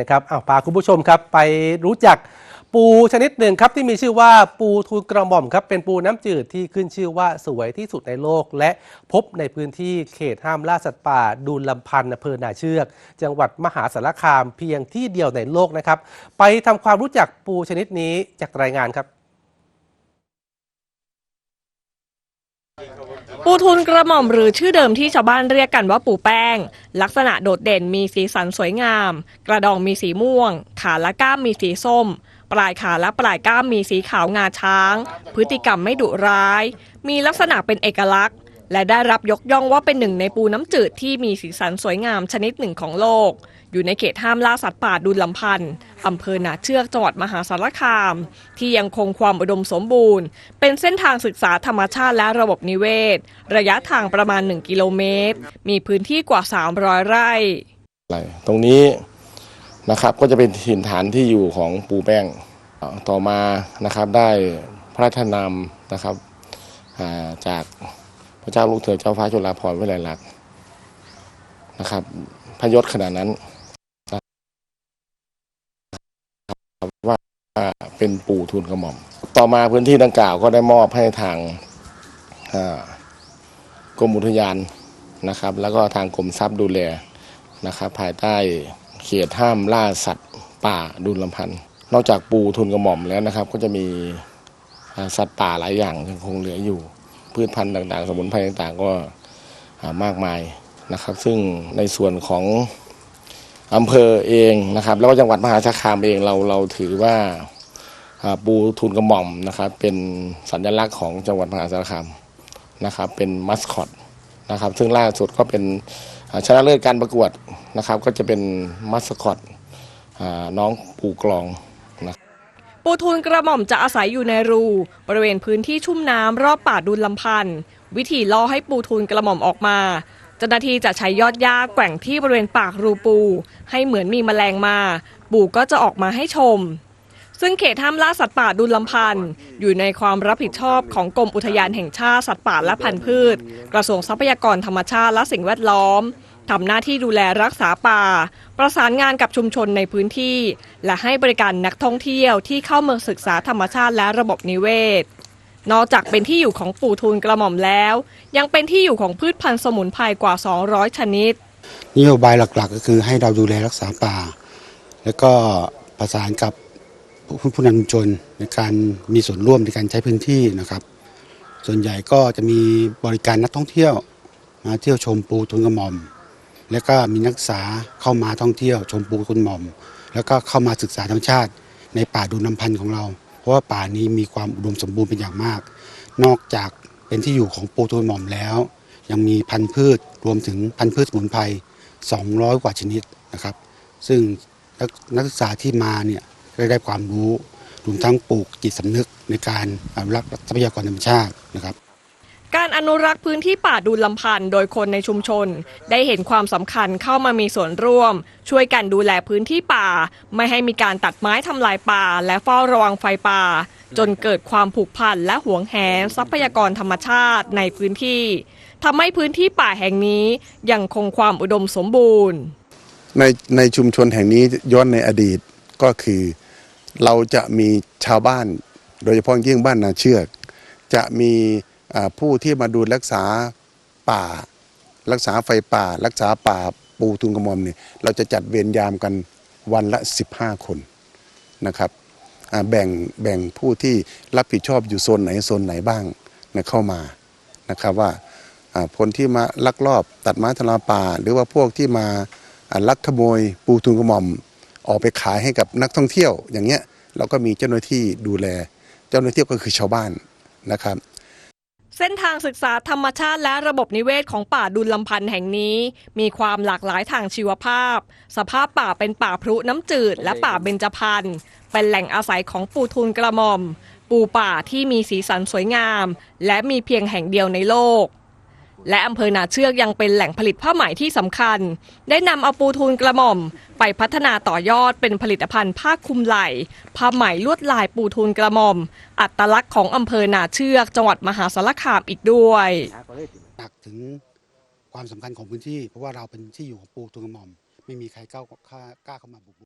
นะครับอ้าวพาคุณผู้ชมครับไปรู้จักปูชนิดหนึ่งครับที่มีชื่อว่าปูทูลกระหม่อมครับเป็นปูน้ำจืดที่ขึ้นชื่อว่าสวยที่สุดในโลก และพบในพื้นที่เขตห้ามล่าสัตว์ป่าดูลำพันธ์อำเภอนาเชือก จังหวัดมหาสารคามเพียงที่เดียวในโลกนะครับ ไปทำความรู้จักปูชนิดนี้จากรายงานครับ ปูทุนกระหม่อมหรือชื่อเดิมที่ชาวบ้านเรียกกันว่าปูแป้ง ลักษณะโดดเด่นมีสีสันสวยงาม กระดองมีสีม่วง ขาและก้ามมีสีส้ม ปลายขาและปลายก้ามมีสีขาวงาช้าง พฤติกรรมไม่ดุร้าย มีลักษณะเป็นเอกลักษณ์ และได้รับยกย่องว่าเป็นหนึ่งในปูน้ำจืดที่มีสีสันสวยงามชนิดหนึ่งของโลก อยู่ในเขตห้ามล่าสัตว์ป่าดูลำพันธ์อำเภอหนาเชือกจังหวัดมหาสารคาม ที่ยังคงความอุดมสมบูรณ์ เป็นเส้นทางศึกษาธรรมชาติและระบบนิเวศ ระยะทางประมาณ 1 กิโลเมตร มีพื้นที่กว่า 300 ไร่อะไรตรงนี้นะครับก็จะเป็นถิ่นฐานที่อยู่ของปูแป้งต่อมานะครับได้พระราชนามนะครับจากพระเจ้าลูกเธอเจ้าฟ้าจุฬาภรณ์วิไลลักษณ์นะครับพยศขนาดนั้นนะครับว่า เป็นปู่ทูลกระหม่อม ต่อมาพื้นที่ดังกล่าวก็ได้มอบให้ทางกรมอุทยานนะครับ แล้วก็ทางกรมทรัพย์ดูแลนะครับ ภายใต้เขตห้ามล่าสัตว์ป่าดุลลำพันธ์นอกจากปูทุนกระหม่อมแล้วนะครับ ก็จะมีสัตว์ป่าหลายอย่างยังคงเหลืออยู่ พืชพันธุ์ต่างๆ สมุนไพรต่างๆก็มากมายนะครับ ซึ่งในส่วนของอำเภอเองนะครับ แล้วก็จังหวัดมหาสารคามเองเราเราถือว่า ปูทุนกระหม่อมนะครับ เป็นสัญลักษณ์ของจังหวัดมหาสารคามนะครับ เป็นมัสคอตนะครับ ซึ่งล่าสุดก็เป็นชนะเลิศการประกวดนะครับ ก็จะเป็นมัสคอตน้องปูกลองนะปูทูลกระหม่อมจะอาศัยอยู่ในรู บริเวณพื้นที่ชุ่มน้ำรอบป่าดุลลำพันธ์วิธีล่อให้ปูทูลกระหม่อมออกมาเจ้าหน้าที่จะใช้ยอดหญ้าแกว่งที่บริเวณปากรูปู ให้เหมือนมีแมลงมา ปูก็จะออกมาให้ชม ซึ่งเขตห้ามล่าสัตว์ป่าดุลลำพันธ์อยู่ในความรับผิดชอบของกรมอุทยานแห่งชาติสัตว์ป่าและพันธุ์พืช กระทรวงทรัพยากรธรรมชาติและสิ่งแวดล้อมทำหน้าที่ดูแลรักษาป่า ประสานงานกับชุมชนในพื้นที่ และให้บริการนักท่องเที่ยวที่เข้าเมืองศึกษาธรรมชาติและระบบนิเวศ นอกจากเป็นที่อยู่ของปู่ทูลกระหม่อมแล้ว ยังเป็นที่อยู่ของพืชพันธุ์สมุนไพรกว่า 200 ชนิด นโยบายหลักๆ ก็คือให้เราดูแลรักษาป่า แล้วก็ประสานกับ ผู้นำชุมชนในการมีส่วนร่วมในการใช้พื้นที่นะครับ ส่วนใหญ่ก็จะมีบริการนักท่องเที่ยวมาเที่ยวชมปูทุนกระหม่อม แล้วก็มีนักศึกษาเข้ามาท่องเที่ยวชมปูทุนกระหม่อม แล้วก็เข้ามาศึกษาธรรมชาติ ในป่าดูน้ำพันธ์ของเรา เพราะว่าป่านี้มีความอุดมสมบูรณ์เป็นอย่างมาก นอกจากเป็นที่อยู่ของปูทุนกระหม่อมแล้ว ยังมีพันธุ์พืชรวมถึงพันธุ์พืชสมุนไพร200 กว่าชนิดนะครับ ซึ่งนักศึกษาที่มาเนี่ย ก็ได้ความรู้รวมทั้งปลูกจิตสำนึกในการอนุรักษ์ทรัพยากรธรรมชาตินะครับ การอนุรักษ์พื้นที่ป่าดูลำพันธ์โดยคนในชุมชน ได้เห็นความสำคัญเข้ามามีส่วนร่วม ช่วยกันดูแลพื้นที่ป่า ไม่ให้มีการตัดไม้ทำลายป่า และเฝ้าระวังไฟป่า จนเกิดความผูกพันและหวงแหนทรัพยากรธรรมชาติในพื้นที่ทำให้พื้นที่ป่าแห่งนี้ยังคงความอุดมสมบูรณ์ ในในชุมชนแห่งนี้ย้อนในอดีตก็คือ เราจะมีชาวบ้าน โดยเฉพาะยิ่งบ้านนาเชือก จะมีผู้ที่มาดูรักษาป่า รักษาไฟป่า รักษาป่าปูทุนกระมอมเนี่ยเราจะจัดเวรยามกันวันละ 15 คนนะครับแบ่งแบ่งผู้ที่รับผิดชอบอยู่โซนไหนโซนไหนบ้างนะเข้ามานะครับว่าคนที่มาลักลอบตัดไม้ทำลายป่า หรือว่าพวกที่มาอ่าลักขโมยปูทุนกระหม่อม ออกไปขายให้กับนักท่องเที่ยวอย่างเงี้ยเราก็มีเจ้าหน้าที่ดูแล เจ้าหน้าที่ก็คือชาวบ้านนะครับเส้นทางศึกษาธรรมชาติและระบบนิเวศของป่าดุลลำพันธ์แห่งนี้ มีความหลากหลายทางชีวภาพ สภาพป่าเป็นป่าพรุน้ำจืด และป่าเบญจพรรณเป็นแหล่งอาศัยของปูทุนกระหม่อม ปูป่าที่มีสีสันสวยงาม และมีเพียงแห่งเดียวในโลก และอำเภอนาเชือกยังเป็นแหล่งผลิตผ้าไหมที่สำคัญ ได้นำเอาปูทูลกระหม่อม ไปพัฒนาต่อยอดเป็นผลิตภัณฑ์ผ้าคลุมไหล่ ผ้าไหมลวดลายปูทูลกระหม่อม อัตลักษณ์ของอำเภอนาเชือก จังหวัดมหาสารคามอีกด้วยหนักถึงความสำคัญของพื้นที่ เพราะว่าเราเป็นที่อยู่ของปูทุนกระหม่อม ไม่มีใครกล้ากล้าเข้ามาบุก